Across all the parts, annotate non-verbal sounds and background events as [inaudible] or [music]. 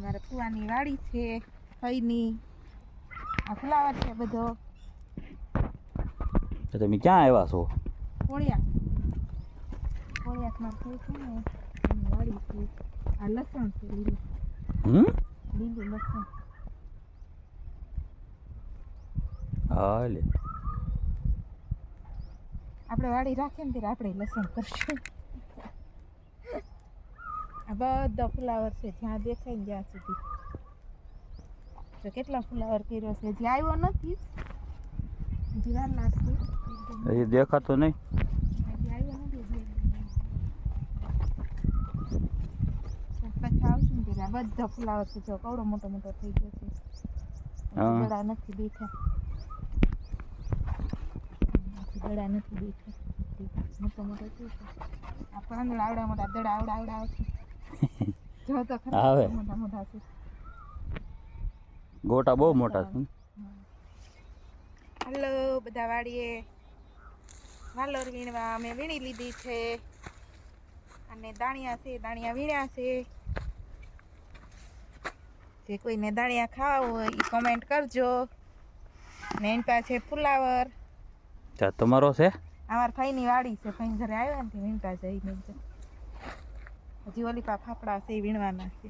અમારે કુવાની વાડી છે ફઈની આ ફ્લાવર છે બધો. તો તમે ક્યાં આવ્યા છો? કોળિયા કોળિયામાં ફઈ છે ને એની વાડી છે. આ લસણ છે લીલું. હમ? લીલું લસણ. હા લે. આપણે વાડી રાખીએ ને ત્યારે આપણે લસણ કરશું. આ બધા ફુલાવર છે જ્યાં દેખાય ને ત્યાં સુધી. તો કેટલા ફુલાવર કર્યો છે? હજી આવ્યો નથી. હજી વાર લાગશે. હજી દેખાતો નહીં. હજી આવ્યો નથી પછી આવશું ને બધા ફુલાવર છે જો કવડો મોટો મોટો થઈ ગયો છે. ગળા નથી હજી ગળા નથી બેઠા. મોટો મોટો છે આ પાંદડા આવડા મોટા દડા આવડા આવડા આવશે. આવે. મોટા મોટા છે ગોટા બહુ મોટા છે. હલો બધા વાડીએ. વાલોર વીણવા અમે વીણી લીધી છે. અને દાણિયા છે દાણિયા વીણ્યા છે. જે કોઈને દાણિયા ખાવા હોય એ કોમેન્ટ કરજો. ને એની પાસે ફુલાવર. તમારો છે? અમાર ભાઈની વાડી છે ભાઈ ઘરે આવ્યા ને તે વીણતા જઈને. હજી ઓલી પા ફાફડા છે એ વીણવાના છે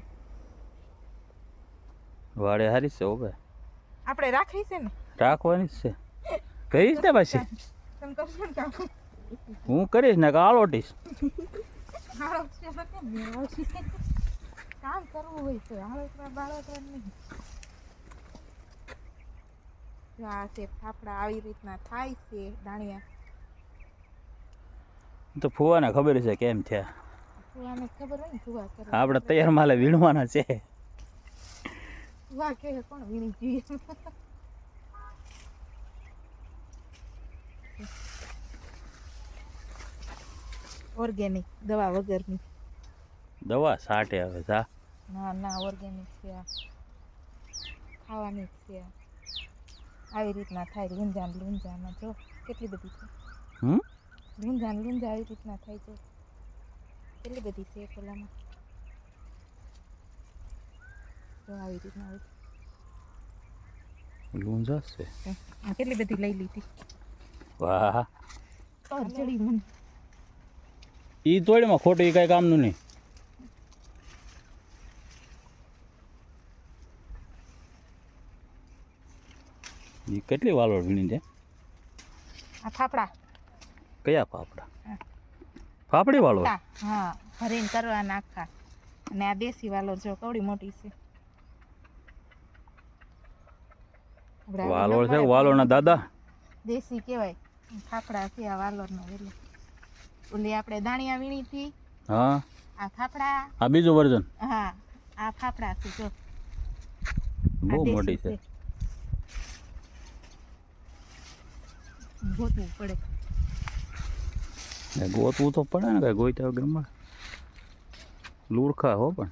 વાડે હારી છે ઓબે આપણે રાખી છે ને? રાખવાની છે. કરીશ ને પછી? તમે કરશો ને કામ? હું કરીશ ને કે આલોટીશ હાળો છે તો કેમ કરવું હોય તો હાળોતરા બાળોતરા નહીં આ છે ફાફડા આવી રીતના થાય છે દાણિયા તો ફુવાને ખબર છે કેમ છે આપણે તૈયાર માલે વીણવાના છે. ફુવા કે કોણ વીણી જોઈએ? ઓર્ગેનિક દવા વગરની. દવા સાટે આવે જા. ના ના ઓર્ગેનિક છે આ. ખાવાની છે આવી રીતના થાય લૂંજાન લૂંજામાં જો કેટલી બધી છે? હમ? લૂંજાન લૂંજા આવી રીતના થાય જો કેટલી બધી છે પેલામાં? તો આવી રીતના હોય. લૂંજાસ છે? કેટલી બધી લઈ લીધી. વાહ. ચડી મને. ઈ તોડીમાં ખોટું ઈ કઈ કામનું નહીં. ઈ કેટલી વાલોળ વીણી છે? આ ફાફડા. કયા ફાફડા. ફાફડી વાળો હા ભરીને કરવા નાખા. અને આ દેશી વાલો જો કવડી મોટી છે. વાલોળ છે વાલોળના દાદા. દેશી કહેવાય. ફાફડા છે આ વાલોરનો વેલો. ઓલી આપણે દાણિયા વીણી હતી. હા. આ ફાફડા. આ બીજું વર્ઝન. હા આ ફાફડા છે જો. બહુ મોટી છે. ગોતવું પડે. ગોતવું તો પડે ને કઈ ગોઈતા વગર લુરખા હો પણ.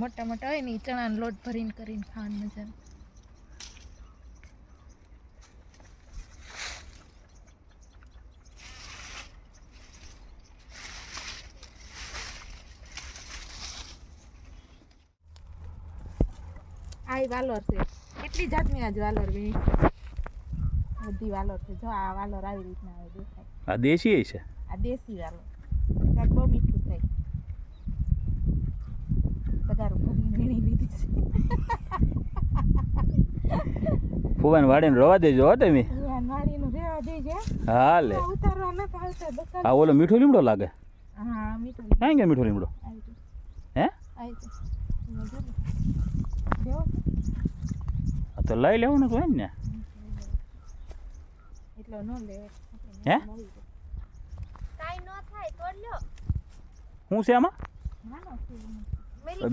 મોટા મોટા હોય ને ચણા ચણાનો લોટ ભરીને કરીને ખાવાની મજા આઈ વાલોર છે. કેટલી જાતની આજ વાલોર છે? બધી વાલોર છે. જો આ વાલોર આવી રીતના આવે દેખાય. આ દેશી છે? આ દેશી વાલો. શાક બહુ મીઠું થાય. બધા ભરીને વીણી લીધી છે. ફુવાન વાડીને રવા દેજો હો તમે. ભગવાન વાડીનું રેવા દેજે. હા લે ઉતારવા આવતા આ ઓલો મીઠો લીમડો લાગે? હા મીઠું ક્યાં ગયા મીઠો લીમડો? હે? ને. આ તો લઈ લેવાનું તો હોય ને. એટલો ન લેવો હે? મળી કાઈ ન થાય તોડ લ્યો શું છે આમાં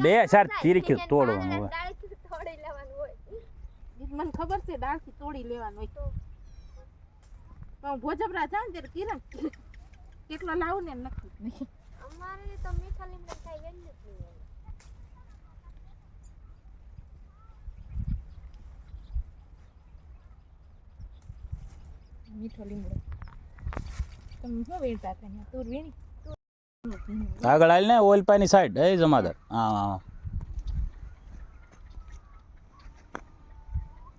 બે હજાર એને તોડવાનું ઈ મને ખબર છે દાળથી તોડી લેવાનું હોય. તો હું ભોજપરા જાઉં ને ત્યારે કિરણ કેટલો લાવું ને એમ નક્કી. અમારે તો મીઠા લીમડા કાંઈ વેલ્યુ જ નહીં હોય. મીઠો લીમડો. તમે શું વીણતા હતા અહીંયા? તુર વીણી? આગળ આવીને ને ઓઇલ પાની સાઈડ એ જમાદાર? હા હા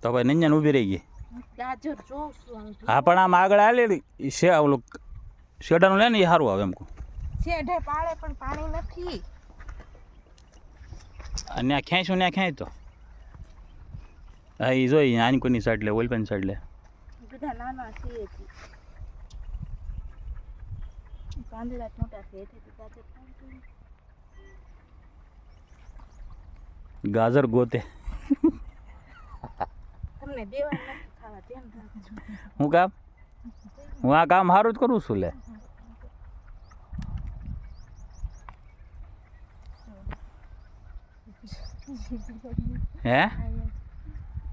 તો ભાઈ નંજન ઊભી રહી ગઈ. હા પણ આમ આગળ આવેલી છે ઓલું શેડાનું લે ને એ સારું આવે એમ કહું. છેડે પાળે પણ પાણી નથી. અને ત્યાં ખેંચું ત્યાં ખેંચ તો હા એ જોઈ આની કોની સાઈડ લે ઓઇલ પાની સાઈડ લે. બધા નાના છે હજી પાંદડા મોટા છે એથી ગાજર ખાવું જોઈએ. ગાજર ગોતે તમને દેવા નથી ખાવા ધ્યાન રાખજો હું કામ હું આ કામ સારું જ કરું છું લે હે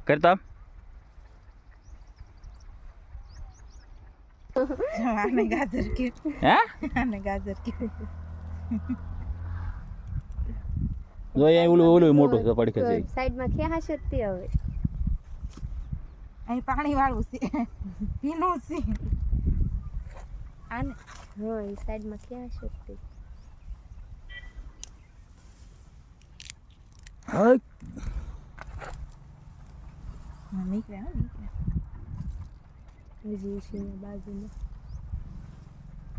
કરતા આને ગાજર કે હે? આને ગાજર કે જો અહીંયા ઓલું ઓલું મોટું છે પડખે છે. સાઈડમાં ખેહા શક્તિ હવે? અહીં પાણી વાળું છે. પીનું છે. આને હા એ સાઈડમાં ક્યાં હશે તે? હા હા, નીકળે. છે બાજુમાં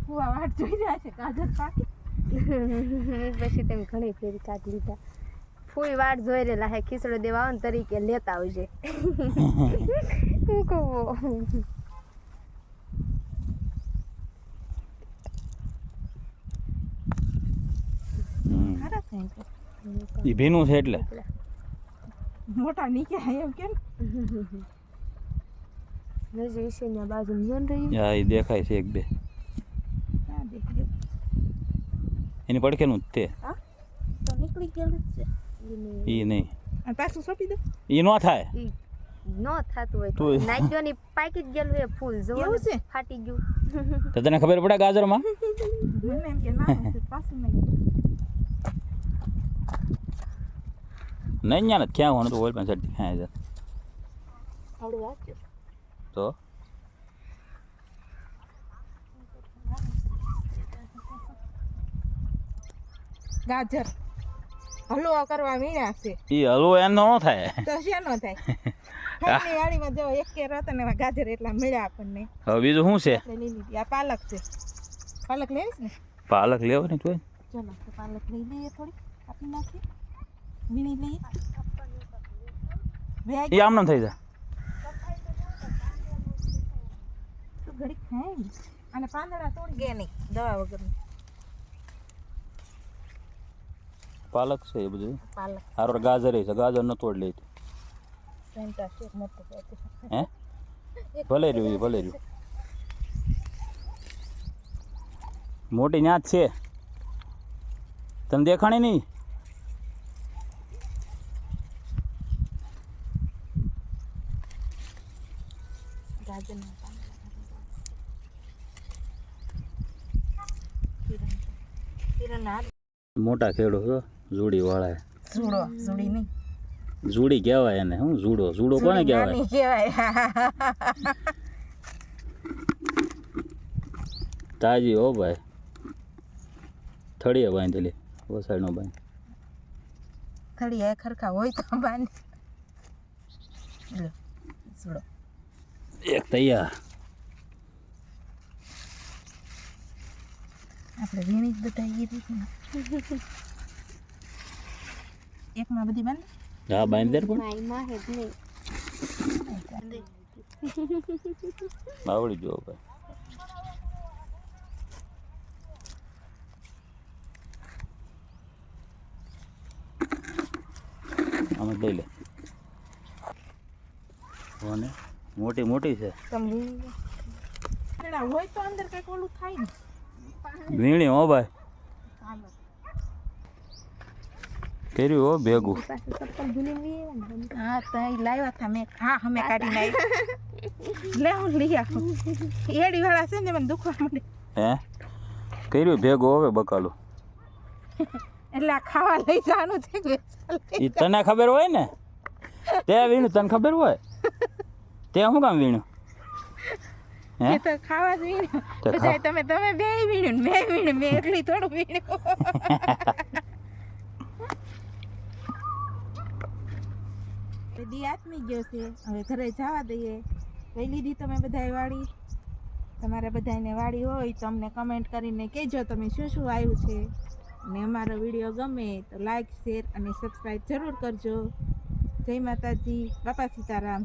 હું આ વાટ જોઈ રહ્યા છે કાજલ પાકી? પછી તેમ ઘણી ફેરી કાઢ લીધા. ફૂલ વાટ જોઈ રહેલા હે ખીચડો દેવા આવે તરીકે લેતા આવજે. હું કહું. ઈ ભીનું છે એટલે. મોટા નીકળ્યા એમ કેમ? હજી છે ને બાજુમાં જોન રહ્યું. હા એ દેખાય છે એક બે. એની પડખેનું જ તે. હા? તો નીકળી ગયેલું જ છે. એ નહીં. પાછું સોંપી દો. એ ન થાય. નો ન થતું હોય તો. નાખ્યો ની પાકી જ ગયેલું એ ફૂલ જો એવું છે? ફાટી ગયું. તો તને ખબર પડે ગાજરમાં? મને એમ કે છે પાછું નહીં. નહીં ક્યાં હોવાનું તો ઓઇલ ક્યાં જાય આવડું વાંચ્યું. તો. ગાજર. હલવો કરવા મીણ્યા છે. એ હલવો એનો નો થાય. તો શેનો થાય? ફળની વાડીમાં જો એક કે રત ને ગાજર એટલા મળ્યા આપણને. હવે બીજું શું છે? લીધી. આ પાલક છે. પાલક લેવીશ ને? પાલક લેવો ને જોઈ ચલો તો પાલક લઈ લઈએ થોડી આપી નાખી મીણી લઈએ. એ આમ થઈ જાય. ઘડીક ખાય અને પાંદડા તોડી ગયા નહીં દવા વગર પાલક છે એ બધું? પાલક. હારો ગાજર છે. ગાજર ન તોડ લે હે? ભલે રહ્યું ભલે રહ્યું. મોટી ન્યાજ છે. તને દેખાણી નહીં? ગાજરના પાંદડા કિરણ કિરણ હાથ મોટા ખેડો છો જુડી વાળા સૂડો સૂડી નહીં. જુડી કહેવાય એને હું જુડો? જુડો કોને કહેવાય? તાજી હો ભાઈ. થળીએ બાંધેલી વસાડનો બાંધ. થળીએ ખરખા હોય તો બાંધ. એક તૈયાર. આપણે વીણી જ બધા એ રીતે એકમાં બધી બંધ? હા બાંધી દે ને પણ. માયમાં હે જ નહીં. આવડી જો ભાઈ. આમાં લઈ લે. કોને મોટી મોટી છે. તમે વીણી લો. હોય તો અંદર કંઈક ઓલું થાય ને. વીણી હો ભાઈ. કર્યું હો ભેગું. હા તો લાવ્યા હતા મેં. હા અમે કાઢી નાખી લે હું લઈ આવું એડી વાળા છે ને મને દુખવા માંડે. હે? કર્યું ભેગું હવે બકાલું. એટલે આ ખાવા લઈ જવાનું છે એ તને ખબર હોય ને? તે વીણું તને ખબર હોય? તે શું કામ વીણું? એ તો ખાવા જ વીણ્યું તો તમે તમે બે વીણ્યું ને વીણ્યું મેં એકલી થોડું વીણ્યું [laughs] દી આથમી ગયો છે. હવે ઘરે જવા દઈએ. કઈ લીધી તમે બધાય વાળી. તમારે બધાને વાળી હોય તો અમને કમેન્ટ કરીને કહેજો તમે શું શું આવ્યું છે. અને અમારો વીડિયો ગમે તો લાઈક શેર અને સબસ્ક્રાઈબ જરૂર કરજો. જય માતાજી. બાપા સીતારામ.